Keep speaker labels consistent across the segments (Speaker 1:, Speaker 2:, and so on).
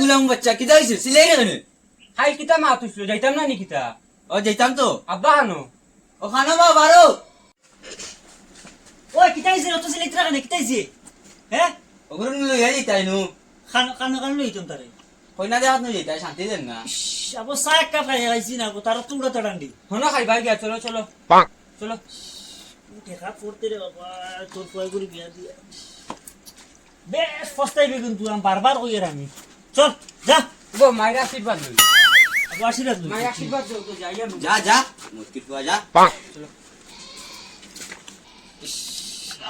Speaker 1: গুলাম বাচ্চা কিতা হয়েছে সিলাই রে কেন
Speaker 2: হাই কিতা মা তুইছিল যাইতাম না নি কিতা?
Speaker 1: ও যেতাম তো।
Speaker 2: আব্বা হানো?
Speaker 1: ও খানা বা বারো।
Speaker 3: ও ওই কিতাইছে অত ছেলে ইতরা কেন কিতাইছে হ্যাঁ
Speaker 1: ওগুলো লইয়া যেতাই নু।
Speaker 3: খান খান খান লইতাম তারে
Speaker 1: কইনা দেখাত নু যেতাই শান্তি দেন না।
Speaker 3: আবো চা এক কাপ খাই খাইছি না তার তুমড়া তাড়ান্ডি
Speaker 2: হনো খাইবা গিয়া চলো চলো। চলো।
Speaker 3: দেখা পড়তে রে বাবা তোর পয় করে বিয়া দিয়া। বেশ পস্তাইবে কিন্তু আমি বারবার কই আর আমি চল যা।
Speaker 2: গো মায়ের আশীর্বাদ
Speaker 3: আশীর্বাদ
Speaker 2: মায়ের আশীর্বাদ দাও তো যাইয়া নু।
Speaker 1: যা যা মুশকিল যা।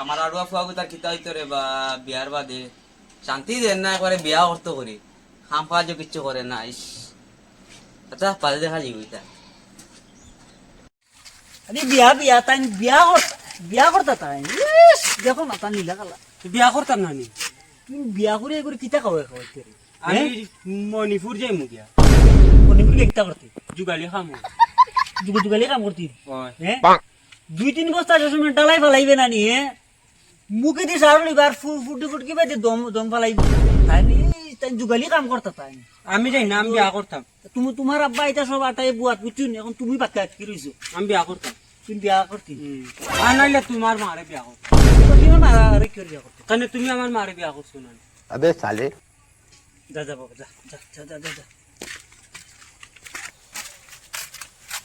Speaker 1: আমার আড়ুয়া তার হইতো রে বা বিয়ার বাদে। শান্তি দেন না একবারে বিয়া করতে করি। খাম কাজ কিচ্ছু করে না ইস। আচ্ছা পালে দেখা যাবে এটা
Speaker 3: আরে বিয়া বিয়া তাই বিয়া কর বিয়া করতা তাই। দেখো মাথা নীলা কালা
Speaker 2: বিয়া করতাম না নি?
Speaker 3: তুমি বিয়া করে করে কিতা খাওয়াই খাওয়াইতে রে
Speaker 2: আমি হ্যাঁ? মণিপুর যাই মুগিয়া
Speaker 3: মণিপুর কিতা করতে?
Speaker 2: যুগালি খাম।
Speaker 3: যুগ যুগালি কাম করতে? হ্যাঁ? দুই তিন বস্তা জসুন ডালাই ফালাইবে না নিয়ে মুখে দিয়ে সার লইবে আর ফুটি ফুটকি বাই দম দম ফালাইবে। তাই তাই যুগালি কাম করতে তাই
Speaker 2: আমি যাই না আমি বিয়া করতাম।
Speaker 3: তুমি তোমার আব্বা এটা সব আটাই বুয়াত বুঝছ এখন তুমি বাচ্চা আটকে রইছো?
Speaker 2: আমি বিয়া করতাম।
Speaker 3: তুমি বিয়া করতি?
Speaker 2: আর নাইলে তোমার মারে বিয়া করতাম।
Speaker 3: তুমি আমার মারে বিয়া করতে।
Speaker 2: কেন তুমি আমার মারে বিয়া করছ না
Speaker 4: আবে সালে
Speaker 3: যা বাবা যা যা যা যা যা যা।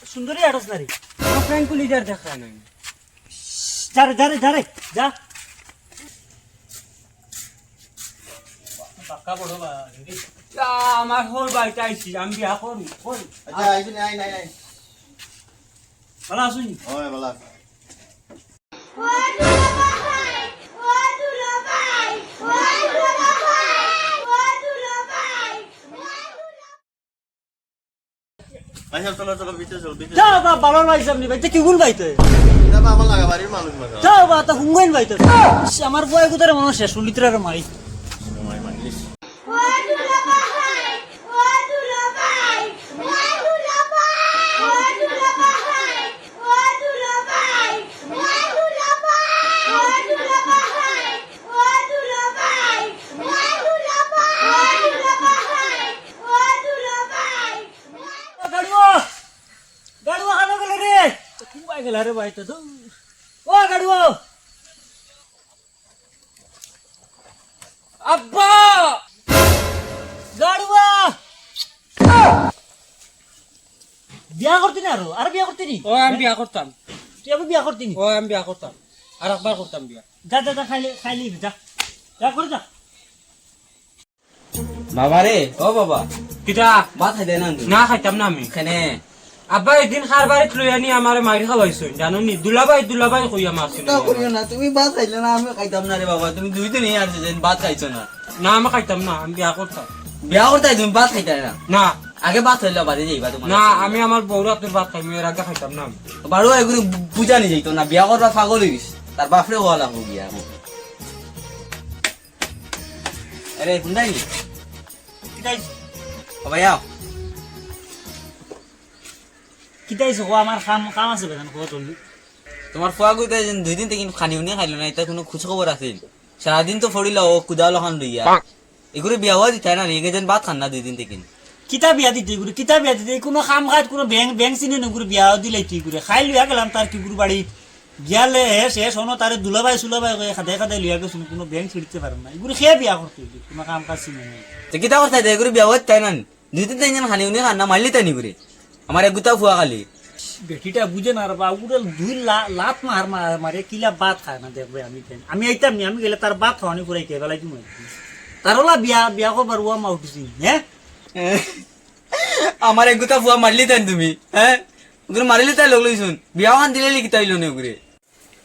Speaker 3: সুন্দরী
Speaker 2: ফ্রেন্ড দেখা নাই
Speaker 3: যা রে যা যা বা
Speaker 2: আমার হোর আমি বিয়া করি করি
Speaker 4: নাই
Speaker 3: ভালো আসুন ভালো আমার বয় মানুষ শেষ মারি। কুমাই গেল রে ভাই তো ও গাড়ুয়া
Speaker 2: আব্বা!
Speaker 3: গাড়ুয়া বিয়া করতি না আরও? আর বিয়া করতি নি
Speaker 2: ও আমি বিয়া করতাম।
Speaker 3: তুই আবার বিয়া করতি নি
Speaker 2: ও আমি বিয়া করতাম। আর একবার করতাম বিয়া।
Speaker 3: যা যা যা খাইলে খাইলে যা। যা করে যা।
Speaker 1: বাবা রে ও বাবা।
Speaker 2: কিতা
Speaker 1: ভাত খাই দেয় না
Speaker 2: না খাইতাম না আমি।
Speaker 1: এখানে
Speaker 2: আব্বা একদিন খার বাড়িত লৈ আনি আমার মারি খাওয়াইছো জানো নি? দুলাবাই দুলাবাই কইয়া মারছিল
Speaker 1: তা করিও না তুমি ভাত খাইলে না আমি খাইতাম না রে বাবা। তুমি দুই দিন আর যেন ভাত খাইছো না।
Speaker 2: না আমি খাইতাম না আমি বিয়া করতাম
Speaker 1: বিয়া করতে তুমি ভাত খাইতে না?
Speaker 2: না।
Speaker 1: আগে ভাত খাইলে বাদে যাইবা তোমার
Speaker 2: না আমি আমার বউরা তোর ভাত খাইমি এর আগে খাইতাম না।
Speaker 1: বারো এগুলো বুঝা নি যাইতো না বিয়া করবা পাগল গেছে। তার বাপরে হওয়া লাগবো বিয়া আরে ভাইয়া
Speaker 3: কিতাইছে আমার কাম কাম আছে
Speaker 1: তোমার ফুয়া গুইতে যেন দুই দিন থেকে খানি উনি খাইলো না এটা কোনো খোঁজ খবর আছিল। সারাদিন তো ফড়িল ও কুদালো খান লইয়া এগুলো বিয়া হওয়া দিতে না এগে যেন ভাত খান না দুই দিন থেকে
Speaker 3: কিতা বিয়া দিতে গুরু কিতা বিয়া দিতে কোনো কাম কাজ কোনো ব্যাংক ব্যাংক চিনে না গুরু বিয়া দিলাই তুই গুরু খাই লইয়া গেলাম তার কি গুরু বাড়ি গিয়ালে হে শেষ হনো তারে দুলাবাই সুলাবাই কয়ে খাদাই খাদাই লইয়া গেছো কোনো ব্যাংক ছিড়তে পারো না। এগুলো খেয়ে বিয়া করতে কোনো কাম কাজ চিনে না
Speaker 1: তো কিতা করতে এগুলো বিয়া হওয়া তাই না দুই দিন থেকে যেন খানি উনি খান না মারলি তাই নি করে আমার এগুতা ফুয়া খালি।
Speaker 3: বেটিটা বুঝে না রে বাবু দুই লাত মার মার- কিলা বাত খায় না দেখবে আমি আমি আইতাম নি আমি গেলে তার বাত খাওয়ানি করে কে বেলা কি তার ওলা বিয়া বিয়া করবার ওয়া মা উঠিছি হ্যাঁ
Speaker 1: আমার এগুতা ফুয়া মারলি তাই তুমি হ্যাঁ ওগুলো মারিলি তাই লগ লইছুন বিয়া খান দিলে কিতা হইল না ওগুলো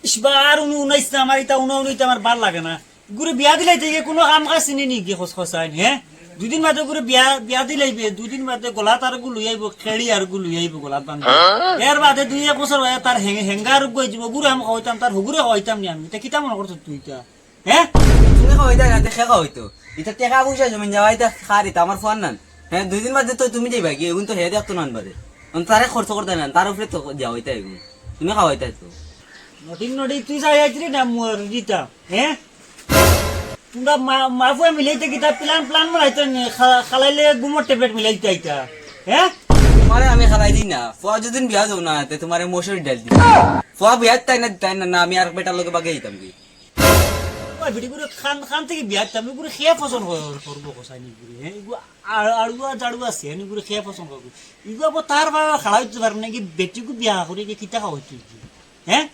Speaker 3: ইসবার উনি উনাইছ না আমার ইতা উনা উনিতে আমার ভালো লাগে না। গুরু বিয়া থেকে কোনো কাম কাজ চিনি নেকি খোঁজ খসাই হ্যাঁ দুদিন বাদে গুরু বিয়া বিয়া দিলাই বে দুদিন বাদে গলাত আরগুলো আইব খেলি আরগুলো আইব গলাত বান্ধি। এর বাদে দুই এক বছর হয়ে তার হেঙ্গে হেঙ্গার গই যাব গুরু আমি হইতাম তার হুগুরে হইতাম নি আমি। তা কিতা মনে করছ তুই তা হ্যাঁ
Speaker 1: তুমি খাওয়াইতা না খেকা হইতো এটা টেকা পয়সা জমিন যাওয়া এটা খারি আমার ফোন নান। হ্যাঁ দুই দিন বাদে তো তুমি যাইবা কি? এগুন তো হে দেখতো নান বাদে। তারে খরচ করতে না তার উপরে তো দেওয়া হইতা এগুন তুমি খাওয়াইতা তো।
Speaker 3: নটিং নটি তুই যাই আইছিলি না মোর দিতা হ্যাঁ তোমরা মা ফুয়া মিলাইতে কিতা প্ল্যান প্ল্যান নি খালাইলে গুমর ট্যাবলেট মিলাইতে আইতা হ্যাঁ
Speaker 1: তোমারে আমি খালাই দিই না। ফুয়া যদি বিয়া যাও না তে তোমারে মসুরি ডাল দিই ফুয়া বিয়া তাই না তাই না আমি আর বেটার লোকে বাগে দিতাম কি?
Speaker 3: ওই বিটি গুলো খান খান থেকে বিয়া তুমি গুলো খেয়ে পছন্দ করব কোসাই নি গুলো হ্যাঁ আড়ুয়া জাড়ুয়া আছে নি গুলো খেয়ে পছন্দ করব ইগু আবার তার বাবা খালাই দিতে পারবে নাকি বেটিকু বিয়া করে কি কিতা খাওয়াই তুই হ্যাঁ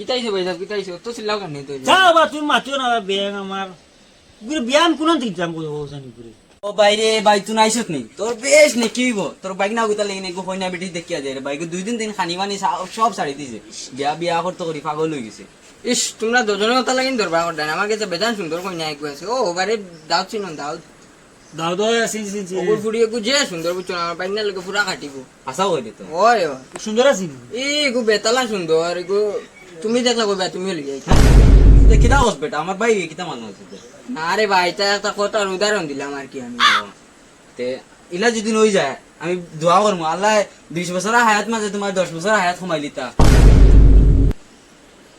Speaker 2: কিতাইছে ভাই সাহেব কিতাইছে তো চিল্লাও কেন তো
Speaker 3: যাও বা তুমি মাতিও না বেং আমারগুলো বিয়ান কোন দিক যাম কোসাই নি গুলো
Speaker 1: ও বাইরে বাই তুই নাইছত নি? তোর বেশ নে কি হইব তোর বাইক না গুতা লেগে নেগো হইনা বেটি দেখিয়া যায় রে বাইক দুই দিন দিন খানি মানি সব ছাড়ি দিছে। বিয়া বিয়া করতে করি পাগল হয়ে গেছে।
Speaker 2: ইস তোমরা দুজনে কথা লাগিন ধরবা করতেন আমার কাছে বেজান সুন্দর কই নাই কইছে ও বারে দাও চিন দাও
Speaker 3: দাও দাও সিন সিন সিন
Speaker 2: ওগুর ফুড়িয়ে গু যে সুন্দর বুঝছ আমার বাইক না লোকে পুরা কাটিব।
Speaker 1: আশা করি তো।
Speaker 2: ওরে
Speaker 3: সুন্দর আছে
Speaker 2: ই গু বেতালা সুন্দর গু তুমি দেখলা কইবা তুমি
Speaker 1: কিতা হস বেটা আমার ভাই কিতা মানুষ আছে
Speaker 2: না রে ভাই এটা একটা কথার উদাহরণ দিলাম আর কি আমি।
Speaker 1: তে ইলা যদি নই যায় আমি দোয়া করব আল্লাহ বিশ বছর হায়াত মাঝে তোমার দশ বছর হায়াত কমাই লিতা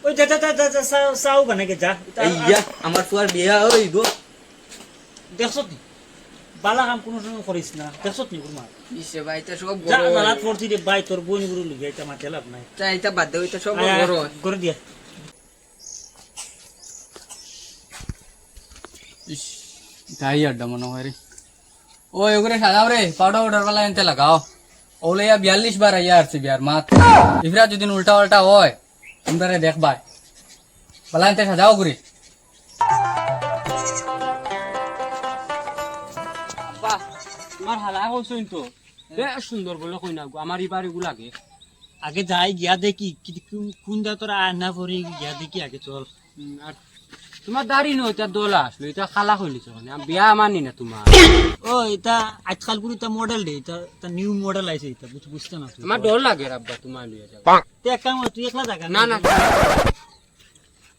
Speaker 3: ওই যা যা যা যা চাও বানাকে যা।
Speaker 1: ইয়া আমার ফুয়ার বিয়া হইব।
Speaker 3: দেখছত নি বালা কাম কোনো সময় করিস না। দেখছত নি গুরমা
Speaker 2: ইসে ভাই এটা সব বড়।
Speaker 3: জালাত পড়তি রে বাই তোর বোন গুরু লিগে এটা মাতে লাভ নাই।
Speaker 2: তা এটা বাদ দাও এটা সব বড়।
Speaker 3: করে দিয়া।
Speaker 5: তাই আড্ডা মনে হয় রে। ও এগুলো সাজাও রে পাউডার এনতে লাগাও। ওলে ইয়া বিয়াল্লিশ বার আইয়া আসছে বিয়ার মাত ইফরা যদি উল্টা উল্টা হয় তোমরা দেখবা পালা এনতে সাজাও গুরি
Speaker 2: তোমার হালা কইছইন তো। বেশ সুন্দর বলে কই না আমার ইবার এগু লাগে।
Speaker 3: আগে যাই গিয়া দেখি কোন- দা তোরা আয়না পরে গিয়া দেখি আগে চল।
Speaker 2: আর তোমার দাড়ি নো এটা দোলা আসলো এটা খালা হইলিছ মানে আমি বিয়া মানি না তোমার।
Speaker 3: ও এটা আজকালগুলো এটা মডেল দে এটা এটা নিউ মডেল আইছে এটা বুঝ বুঝতে না
Speaker 2: আমার ডর লাগে রাব্বা তোমার যাও
Speaker 3: তুই এক কাম তুই একলা জায়গা
Speaker 2: না না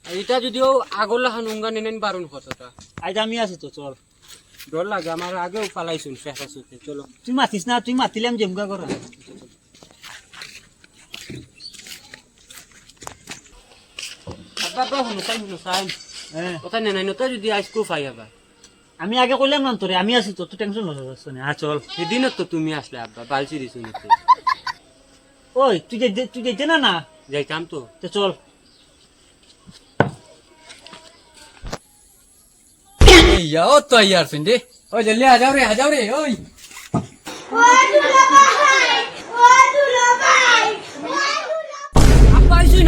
Speaker 2: এটা যদিও আগলা হানুঙ্গা নেনেন বারণ কথাটা
Speaker 3: আজ আমি আছি তো চল।
Speaker 2: ডর লাগে আমার আগেও পালাইছুন শেখা সুতে চলো।
Speaker 3: তুই মাতিস না তুই জেমকা কর
Speaker 2: আইসকো পাই আবার
Speaker 3: আমি আগে কইলাম না তোরে আমি আছি তো তুই টেনশন লস না হ্যাঁ চল।
Speaker 2: সেদিনত তো তুমি আসলে আব্বা বালছি দিছো নিতে
Speaker 3: ওই তুই তুই যেতে না না?
Speaker 2: যাইতাম তো
Speaker 3: চল।
Speaker 5: ইয়া ও তো আইয়া আসছেন রে ওই জলদি হাজাও রে হাজাও রে ওই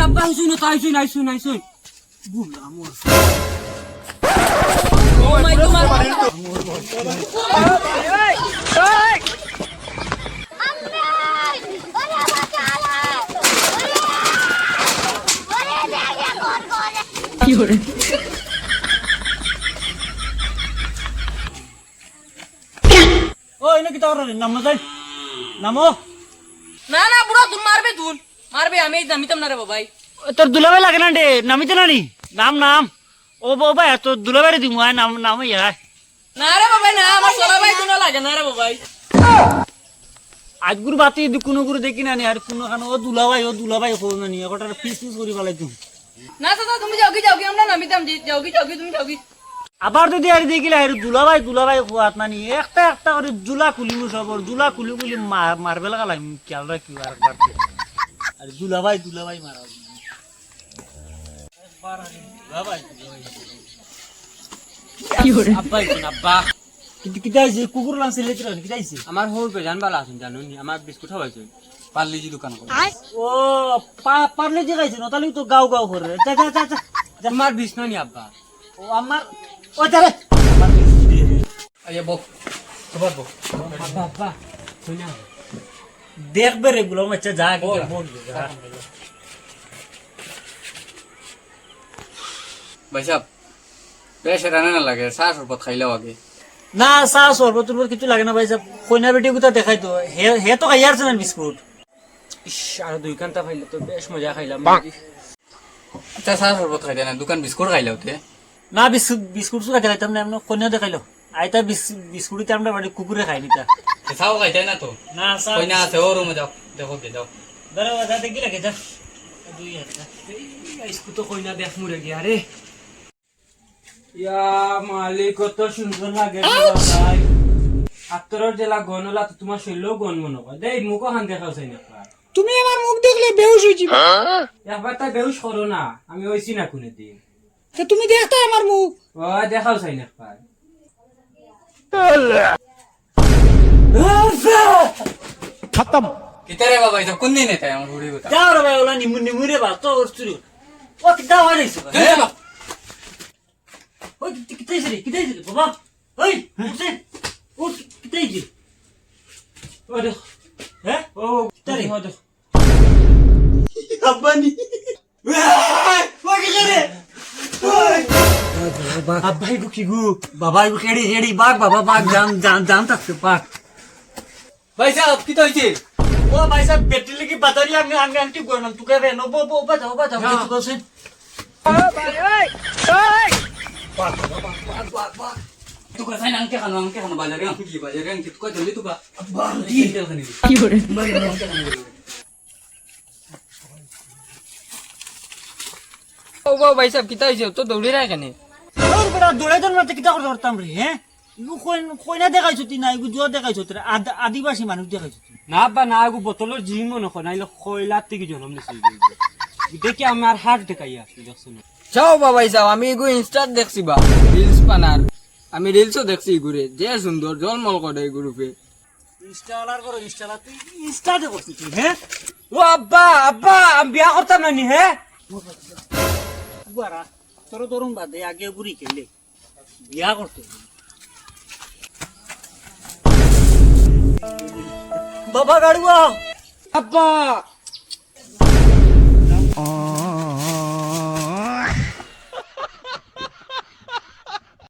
Speaker 2: আব্বা আইসুন আইসুন আইসুন
Speaker 3: ওই নাকি তোর নাম যাই নামো
Speaker 6: না না বুড়া তুন মারবে তুন মারবে আমি এই দামিতাম না রে বাবাই
Speaker 3: তোর দুলাভাই লাগে না রে নামিতে না নি নাম নাম ও বাবা তোর দুলাভাই দিমু আয় নাম নাম ইয়া
Speaker 6: না রে বাবাই না আমার সোলা ভাই তুন লাগে না রে বাবাই
Speaker 3: আজ গুরু বাতি কোনো গুরু দেখি না নি আর কোনো খানো ও দুলাভাই ও দুলাভাই হো না নি একটা পিস পিস করি পালাই তুমি
Speaker 6: না দাদা তুমি যাওগি যাওগি আমরা নামিতাম যাওগি যাওগি তুমি যাওগি
Speaker 3: আবার যদি আর দেখিলে আর দুলাভাই দুলাভাই খোয়াত নানি একটা একটা করে জুলা খুলিব সবর জুলা খুলি খুলি মারবে লাগালাম খেয়াল রাখি আর একবার আর দুলাভাই দুলাভাই মারা দুলাভাই
Speaker 2: আব্বা। আইসুন
Speaker 3: কিন্তু কিতা হয়েছে কুকুর লাংছে লেত্রা কিতা হয়েছে
Speaker 2: আমার হোর বেজান বালা আছেন জানো নি? আমার বিস্কুট হবাইছুন
Speaker 5: পারলি দোকান করে
Speaker 3: ও পা পারলে যে গাইছে তো গাও গাও করে যা যা যা। যা
Speaker 2: বিষ্ণু নি আব্বা?
Speaker 3: ও আমার ও তারে
Speaker 5: আইয়া বক খবর বক।
Speaker 2: আব্বা আব্বা শুই না
Speaker 3: দেখবে রে গুলো আচ্ছা যা বল
Speaker 5: ভাই সাহেব বেশ রান্না না লাগে চা সরবত খাইলেও আগে।
Speaker 3: না চা সরবত টরবত কিছু লাগে না ভাই সাহেব। কইনা বেটি গুতা দেখাই তো হে হে তো না বিস্কুট।
Speaker 2: ইস আর দুই কান্তা খাইলে তো বেশ মজা খাইলাম।
Speaker 5: আচ্ছা চা সরবত খাইলে না দোকান বিস্কুট খাইলেও তে।
Speaker 3: না বিস্কুট বিস্কুট সুরা খেলাইতাম না এমন কইনা দেখাইলো আইতা বিস্কুট আমরা বাড়ি কুকুরে খাই নিতা
Speaker 5: না তো?
Speaker 3: না
Speaker 5: কই না আছে ও রুমে যাও দেখো যাও
Speaker 3: দাঁড়া যা দেখি লাগে যা দুই হাজার
Speaker 2: বিস্কুট তো কই দেখ মুরে গিয়া রে ইয়া মালিক কত সুন্দর লাগে বাবাই আত্তরের জেলা গন হলা তো তোমার শৈলেও গন মনে করে দেই মুখও হান দেখাও চাই না
Speaker 7: তুমি আমার মুখ দেখলে বেহুশ হয়েছি
Speaker 2: একবার তাই বেউস করো না আমি হইছি না কোনে দিন
Speaker 7: তা তুমি দেখতে আমার মুখ।
Speaker 2: ও দেখাও চাই না একবার
Speaker 5: কিতারে বাবা এটা কোন দিন এটা আমার ঘুরে কথা?
Speaker 3: যাও রে ভাই ওলা নিমু নিমু রে বা তো ওরছুরি ও কিতা হয় নাইছে ওই কিতাই রে? কিতাই রে? বাবা ওই হুসেন ও কিতাই রে
Speaker 2: ও দেখ।
Speaker 3: হ্যাঁ?
Speaker 2: ও
Speaker 3: কিতারে
Speaker 2: ও দেখ।
Speaker 3: আব্বানি। আব্বাই গু কি গু। বাবা গু খেড়ি খেড়ি বাঘ বাবা বাঘ জান জান জান থাকছে বাঘ।
Speaker 5: ভাই সাহেব কি হইছে।
Speaker 3: ও ভাই সাহেব বেটির লাগি বাতারি আমি আমি আংটি গরলাম তুকে রে নো বো বো বাজাও বাজাও কিছু কোসেন
Speaker 5: তুকা সাইন আংকে খানো আংকে খানো বাজারে আংকি বাজারে আংকি তুকা জলদি তুকা। কি? তেল খানি
Speaker 6: ও ভাই সাহেব কিতা হইছে? তো দৌড়ি রাখ কেনে?
Speaker 3: বড় দৌড়ে দৌড়ে মারতে কিতা করে ধরতাম রে হ্যাঁ কইনা দেখাইছো তুই না ইগু জুয়া দেখাইছো আদিবাসী মানুষ দেখাইছো
Speaker 2: না বা না আগু বোতলের জিম মনে হয় নাইলে খয়লার থেকে জন্ম নিছে দেখি আমার হাত দেখাই দেখছ
Speaker 6: যাও বাবা যাও আমি এগু ইনস্টার দেখছি বা রিলস বানার আমি রিলসও দেখছি এগুরে যে সুন্দর জলমল করে এগুরুপে
Speaker 3: ইনস্টালার করো ইনস্টালার তুই ইনস্টাতে করছিস তুই হ্যাঁ
Speaker 2: ও আব্বা আব্বা আমি বিয়া করতাম না নি হ্যাঁ
Speaker 3: তোর ধরুন বাদে আগে বুড়ি খেলে। বিয়া করতে। বাবা গাড়ুয়া!
Speaker 2: আব্বা!